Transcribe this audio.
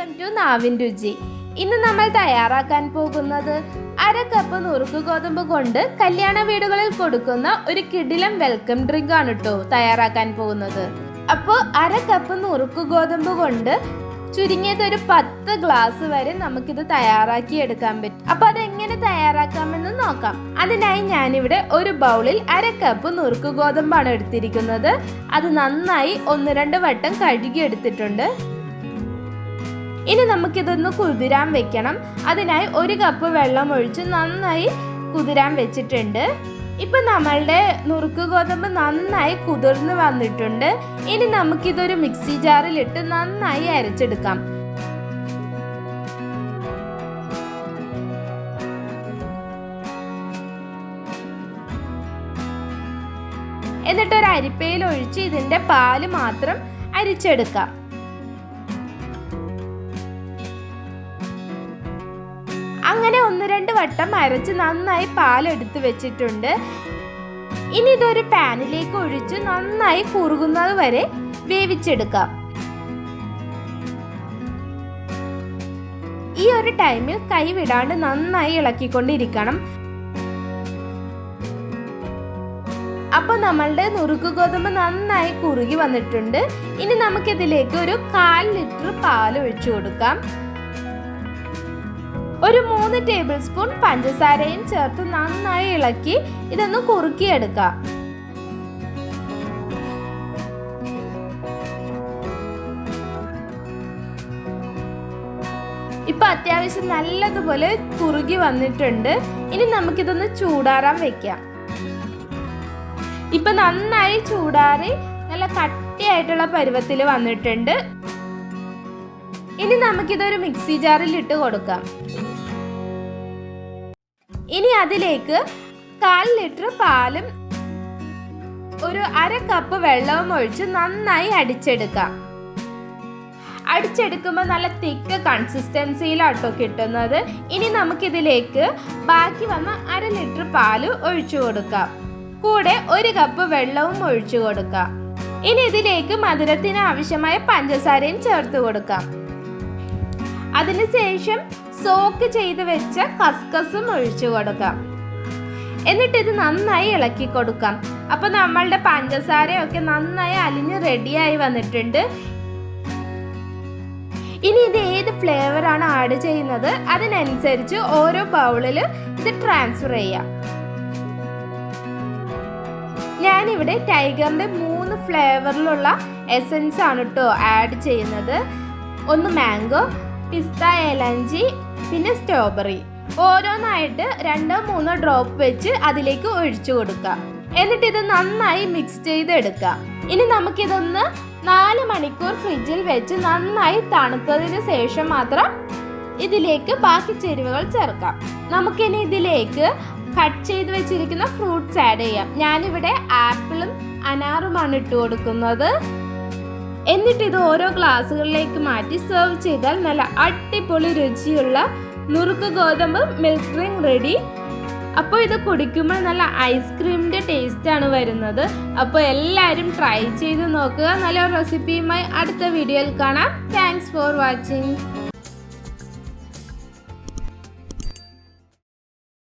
നാവിൻ രുചി ഇന്ന് നമ്മൾ തയ്യാറാക്കാൻ പോകുന്നത് അര കപ്പ് നുറുക്ക് ഗോതമ്പ് കൊണ്ട് കല്യാണ വീടുകളിൽ കൊടുക്കുന്ന ഒരു കിടിലം വെൽക്കം ഡ്രിങ്ക് ആണ് കേട്ടോ തയ്യാറാക്കാൻ പോകുന്നത്. അപ്പോൾ അര കപ്പ് നുറുക്ക് ഗോതമ്പ് കൊണ്ട് ചുരുങ്ങിയത് ഒരു പത്ത് ഗ്ലാസ് വരെ നമുക്കിത് തയ്യാറാക്കി എടുക്കാൻ പറ്റും. അപ്പൊ അതെങ്ങനെ തയ്യാറാക്കാമെന്ന് നോക്കാം. അതിനായി ഞാനിവിടെ ഒരു ബൗളിൽ അര കപ്പ് നുറുക്ക് ഗോതമ്പാണ് എടുത്തിരിക്കുന്നത്. അത് നന്നായി ഒന്ന് രണ്ട് വട്ടം കഴുകി എടുത്തിട്ടുണ്ട് ഇനി നമുക്കിതൊന്ന് കുതിരാൻ വെക്കണം. അതിനായി ഒരു കപ്പ് വെള്ളം ഒഴിച്ച് നന്നായി കുതിരാൻ വെച്ചിട്ടുണ്ട്. ഇപ്പം നമ്മളുടെ നുറുക്ക് ഗോതമ്പ് നന്നായി കുതിർന്ന് വന്നിട്ടുണ്ട്. ഇനി നമുക്കിതൊരു മിക്സി ജാറിലിട്ട് നന്നായി അരച്ചെടുക്കാം. എന്നിട്ടൊരു അരിപ്പയിൽ ഒഴിച്ച് ഇതിന്റെ പാൽ മാത്രം അരിച്ചെടുക്കാം. അങ്ങനെ ഒന്ന് രണ്ട് വട്ടം അരച്ച് നന്നായി പാലെടുത്ത് വെച്ചിട്ടുണ്ട്. ഇനി ഇതൊരു പാനിലേക്ക് ഒഴിച്ച് നന്നായി കുറുകുന്നത് വരെ വേവിച്ചെടുക്കാം. ഈ ഒരു ടൈമിൽ കൈ വിടാണ്ട് നന്നായി ഇളക്കിക്കൊണ്ടിരിക്കണം. അപ്പൊ നമ്മളുടെ നുറുക്ക് ഗോതമ്പ് നന്നായി കുറുകി വന്നിട്ടുണ്ട്. ഇനി നമുക്കിതിലേക്ക് ഒരു കാൽ ലിറ്റർ പാൽ ഒഴിച്ചു കൊടുക്കാം. ഒരു മൂന്ന് ടേബിൾ സ്പൂൺ പഞ്ചസാരയും ചേർത്ത് നന്നായി ഇളക്കി ഇതൊന്ന് കുറുക്കിയെടുക്കാം. ഇപ്പൊ അത്യാവശ്യം നല്ലതുപോലെ കുറുകി വന്നിട്ടുണ്ട്. ഇനി നമുക്കിതൊന്ന് ചൂടാറാൻ വെക്കാം. ഇപ്പൊ നന്നായി ചൂടാറി നല്ല കട്ടിയായിട്ടുള്ള പരുവത്തിൽ വന്നിട്ടുണ്ട്. ഇനി നമുക്കിതൊരു മിക്സി ജാറിൽ ഇട്ട് കൊടുക്കാം. ഇനി അതിലേക്ക് കാൽ ലിറ്റർ പാലും ഒരു അര കപ്പ് വെള്ളവും ഒഴിച്ച് നന്നായി അടിച്ചെടുക്കാം. അടിച്ചെടുക്കുമ്പോൾ നല്ല തിക്ക് കൺസിസ്റ്റൻസിയിലാട്ടോ കിട്ടുന്നത്. ഇനി നമുക്കിതിലേക്ക് ബാക്കി വന്ന അര ലിറ്റർ പാൽ ഒഴിച്ചു കൊടുക്കാം. കൂടെ ഒരു കപ്പ് വെള്ളവും ഒഴിച്ചു കൊടുക്കാം. ഇനി ഇതിലേക്ക് മധുരത്തിന് ആവശ്യമായ പഞ്ചസാരയും ചേർത്ത് കൊടുക്കാം. അതിനുശേഷം സോക്ക് ചെയ്ത് വെച്ച കസ്കസും ഒഴിച്ചു കൊടുക്കാം. എന്നിട്ട് ഇത് നന്നായി ഇളക്കി കൊടുക്കാം. അപ്പൊ നമ്മളുടെ പഞ്ചസാരയൊക്കെ നന്നായി അലിഞ്ഞ് റെഡിയായി വന്നിട്ടുണ്ട്. ഇനി ഇത് ഏത് ഫ്ലേവറാണ് ആഡ് ചെയ്യുന്നത്? അതിനനുസരിച്ച് ഓരോ ബൗളിൽ ഇത് ട്രാൻസ്ഫർ ചെയ്യാം. ഞാനിവിടെ ടൈഗറിന്റെ മൂന്ന് ഫ്ലേവറിലുള്ള എസൻസ് ആണ് കേട്ടോ ആഡ് ചെയ്യുന്നത്. ഒന്ന് മാംഗോ പിസ്ത ഏലഞ്ചി പിന്നെ സ്ട്രോബെറി ഓരോന്നായിട്ട് രണ്ടോ മൂന്നോ ഡ്രോപ്പ് വെച്ച് അതിലേക്ക് ഒഴിച്ചു കൊടുക്കുക. എന്നിട്ട് ഇത് നന്നായി മിക്സ് ചെയ്തെടുക്കുക. ഇനി നമുക്കിതൊന്ന് നാല് മണിക്കൂർ ഫ്രിഡ്ജിൽ വെച്ച് നന്നായി തണുത്തതിന് ശേഷം മാത്രം ഇതിലേക്ക് ബാക്കി ചേരുവകൾ ചേർക്കാം. നമുക്കിനി ഇതിലേക്ക് കട്ട് ചെയ്ത് വെച്ചിരിക്കുന്ന ഫ്രൂട്ട്സ് ആഡ് ചെയ്യാം. ഞാനിവിടെ ആപ്പിളും അനാറുമാണ് ഇട്ട് കൊടുക്കുന്നത്. എന്നിട്ട് ഇത് ഓരോ ഗ്ലാസ്സുകളിലേക്ക് മാറ്റി സെർവ് ചെയ്താൽ നല്ല അടിപൊളി രുചിയുള്ള നുറുക്ക് ഗോതമ്പ് മിൽക്ക് ഡ്രിങ്ക് റെഡി അപ്പോൾ ഇത് കുടിക്കുമ്പോൾ നല്ല ഐസ്ക്രീമിന്റെ ടേസ്റ്റാണ് വരുന്നത്. അപ്പോൾ എല്ലാവരും ട്രൈ ചെയ്ത് നോക്കുക. നല്ല റെസിപ്പിയുമായി അടുത്ത വീഡിയോയിൽ കാണാം. Thanks for watching